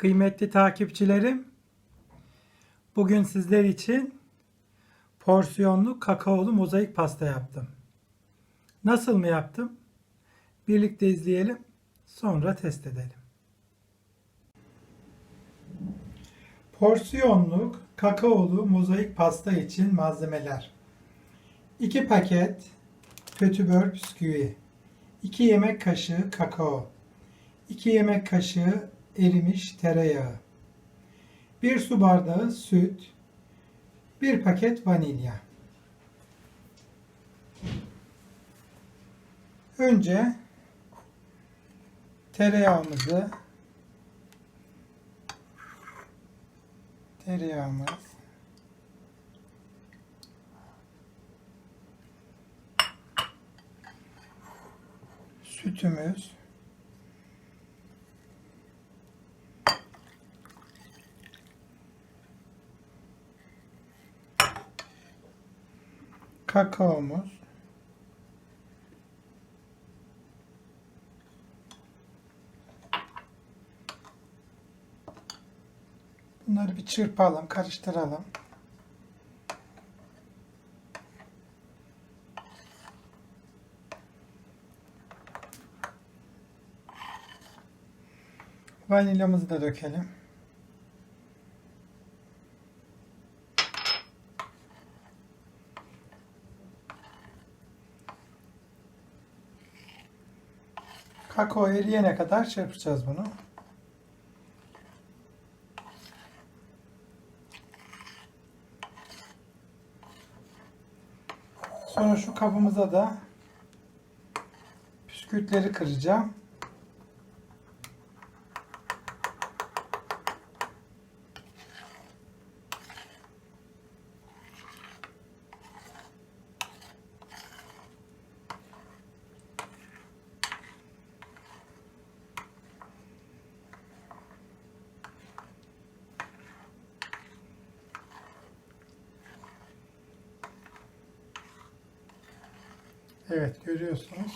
Kıymetli takipçilerim, bugün sizler için porsiyonlu kakaolu mozaik pasta yaptım. Nasıl mı yaptım? Birlikte izleyelim, sonra test edelim. Porsiyonluk kakaolu mozaik pasta için malzemeler 2 paket kötübör bisküvi 2 yemek kaşığı kakao 2 yemek kaşığı erimiş tereyağı 1 su bardağı süt 1 paket vanilya. Önce tereyağımızı tereyağımız sütümüz kakaomuz Bunları bir çırpalım, karıştıralım. Vanilyamızı da dökelim. Kakao eriyene kadar çırpacağız bunu. Sonra şu kabımıza da bisküvitleri kıracağım. Evet görüyorsunuz.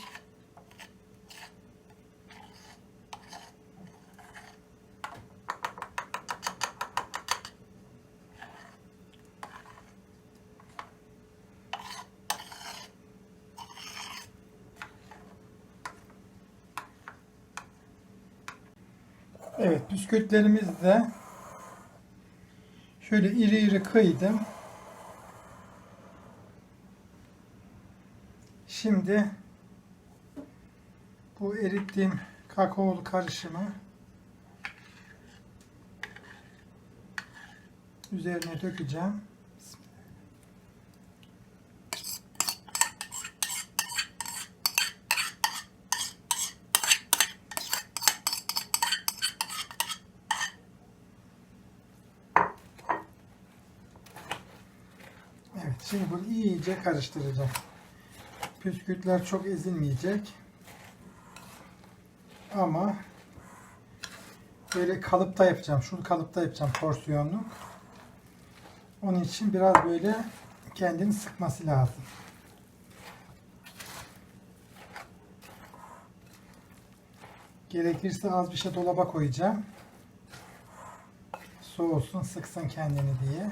Evet bisküvitlerimiz de şöyle iri iri kıydım. Şimdi bu erittiğim kakaolu karışımı üzerine dökeceğim. Evet, şimdi bunu iyice karıştıracağım. Püskürtler çok ezilmeyecek. Ama böyle kalıpta yapacağım. Şu kalıpta yapacağım porsiyonluk. Onun için biraz böyle kendini sıkması lazım. Gerekirse az bir şey dolaba koyacağım. Soğusun, sıksın kendini diye.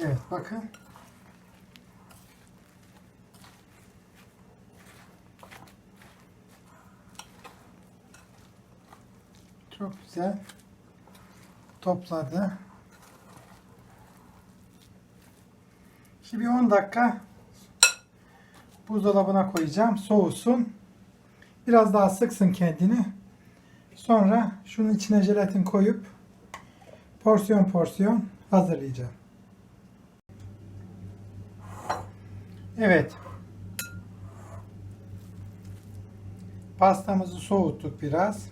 Evet bakın. Çok güzel topladı. Şimdi bir 10 dakika buzdolabına koyacağım. Soğusun. Biraz daha sıksın kendini. Sonra şunun içine jelatin koyup porsiyon porsiyon hazırlayacağım. Evet. Pastamızı soğuttuk biraz.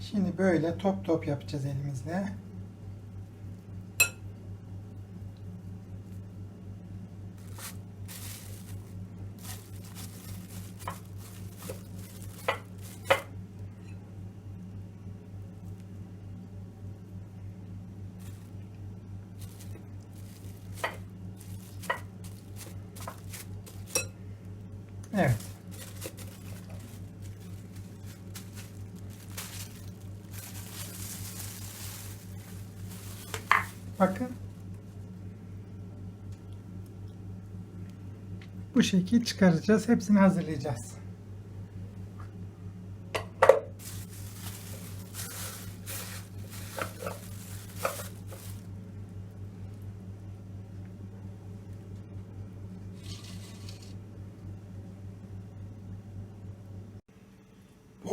Şimdi böyle top top yapacağız elimizle. Evet. Bakın. Bu şekil çıkaracağız. Hepsini hazırlayacağız.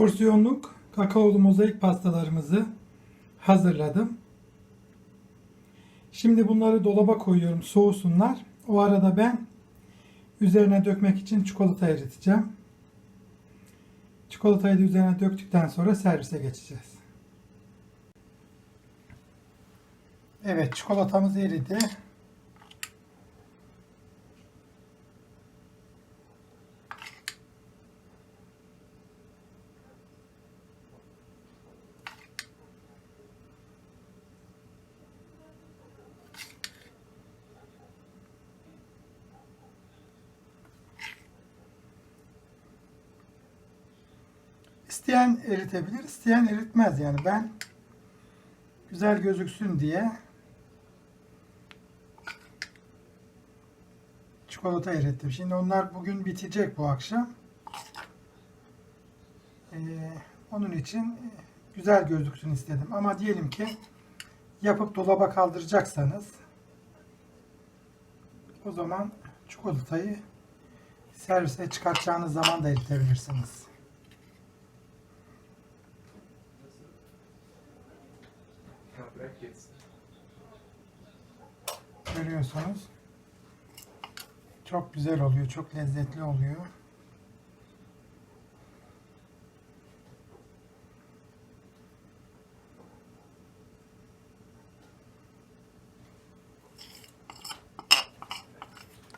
Porsiyonluk kakaolu mozaik pastalarımızı hazırladım. Şimdi bunları dolaba koyuyorum soğusunlar. O arada ben üzerine dökmek için çikolata eriteceğim. Çikolatayı da üzerine döktükten sonra servise geçeceğiz. Evet çikolatamız eridi. İsteyen eritebilir, isteyen eritmez yani ben güzel gözüksün diye çikolata erittim. Şimdi onlar bugün bitecek bu akşam. Ee, onun için güzel gözüksün istedim. Ama diyelim ki yapıp dolaba kaldıracaksanız o zaman çikolatayı servise çıkartacağınız zaman da eritebilirsiniz. Görüyorsunuz. Çok güzel oluyor. Çok lezzetli oluyor.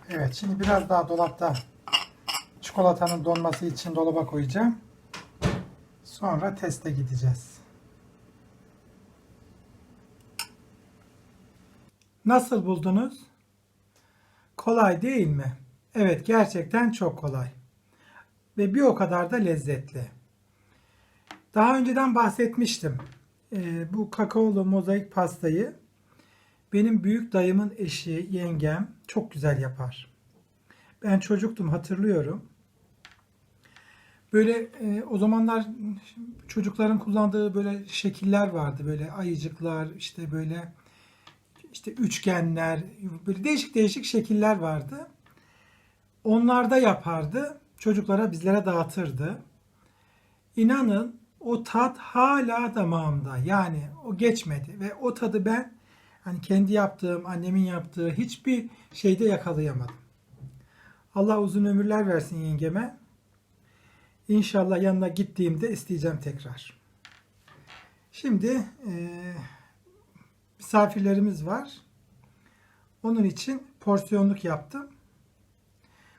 Evet, şimdi biraz daha dolapta çikolatanın donması için dolaba koyacağım. Sonra teste gideceğiz. Nasıl buldunuz? Kolay değil mi? Evet, gerçekten çok kolay. Ve bir o kadar da lezzetli. Daha önceden bahsetmiştim. Ee, bu kakaolu mozaik pastayı benim büyük dayımın eşi, yengem çok güzel yapar. Ben çocuktum hatırlıyorum. Böyle e, o zamanlar çocukların kullandığı böyle şekiller vardı. Böyle ayıcıklar, işte böyle işte üçgenler, böyle değişik değişik şekiller vardı. Onlarda yapardı. Çocuklara bizlere dağıtırdı. İnanın o tat hala damağımda. Yani o geçmedi ve o tadı ben hani kendi yaptığım, annemin yaptığı hiçbir şeyde yakalayamadım. Allah uzun ömürler versin yengeme. İnşallah yanına gittiğimde isteyeceğim tekrar. Şimdi eee misafirlerimiz var. Onun için porsiyonluk yaptım.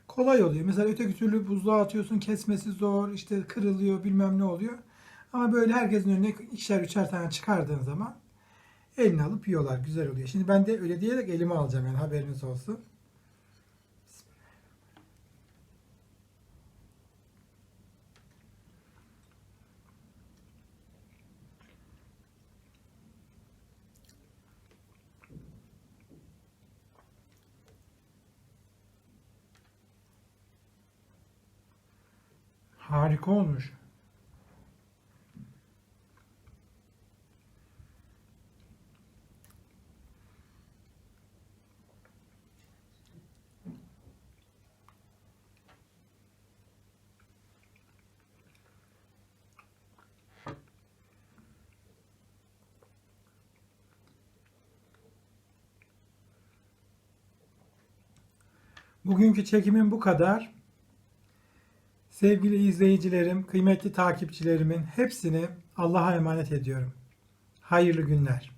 Kolay oluyor. Mesela öteki türlü buzluğa atıyorsun kesmesi zor, işte kırılıyor bilmem ne oluyor. Ama böyle herkesin önüne ikişer üçer tane çıkardığın zaman eline alıp yiyorlar. Güzel oluyor. Şimdi ben de öyle diyerek elime alacağım yani haberiniz olsun. Harika olmuş. Bugünkü çekimim bu kadar. Sevgili izleyicilerim, kıymetli takipçilerimin hepsini Allah'a emanet ediyorum. Hayırlı günler.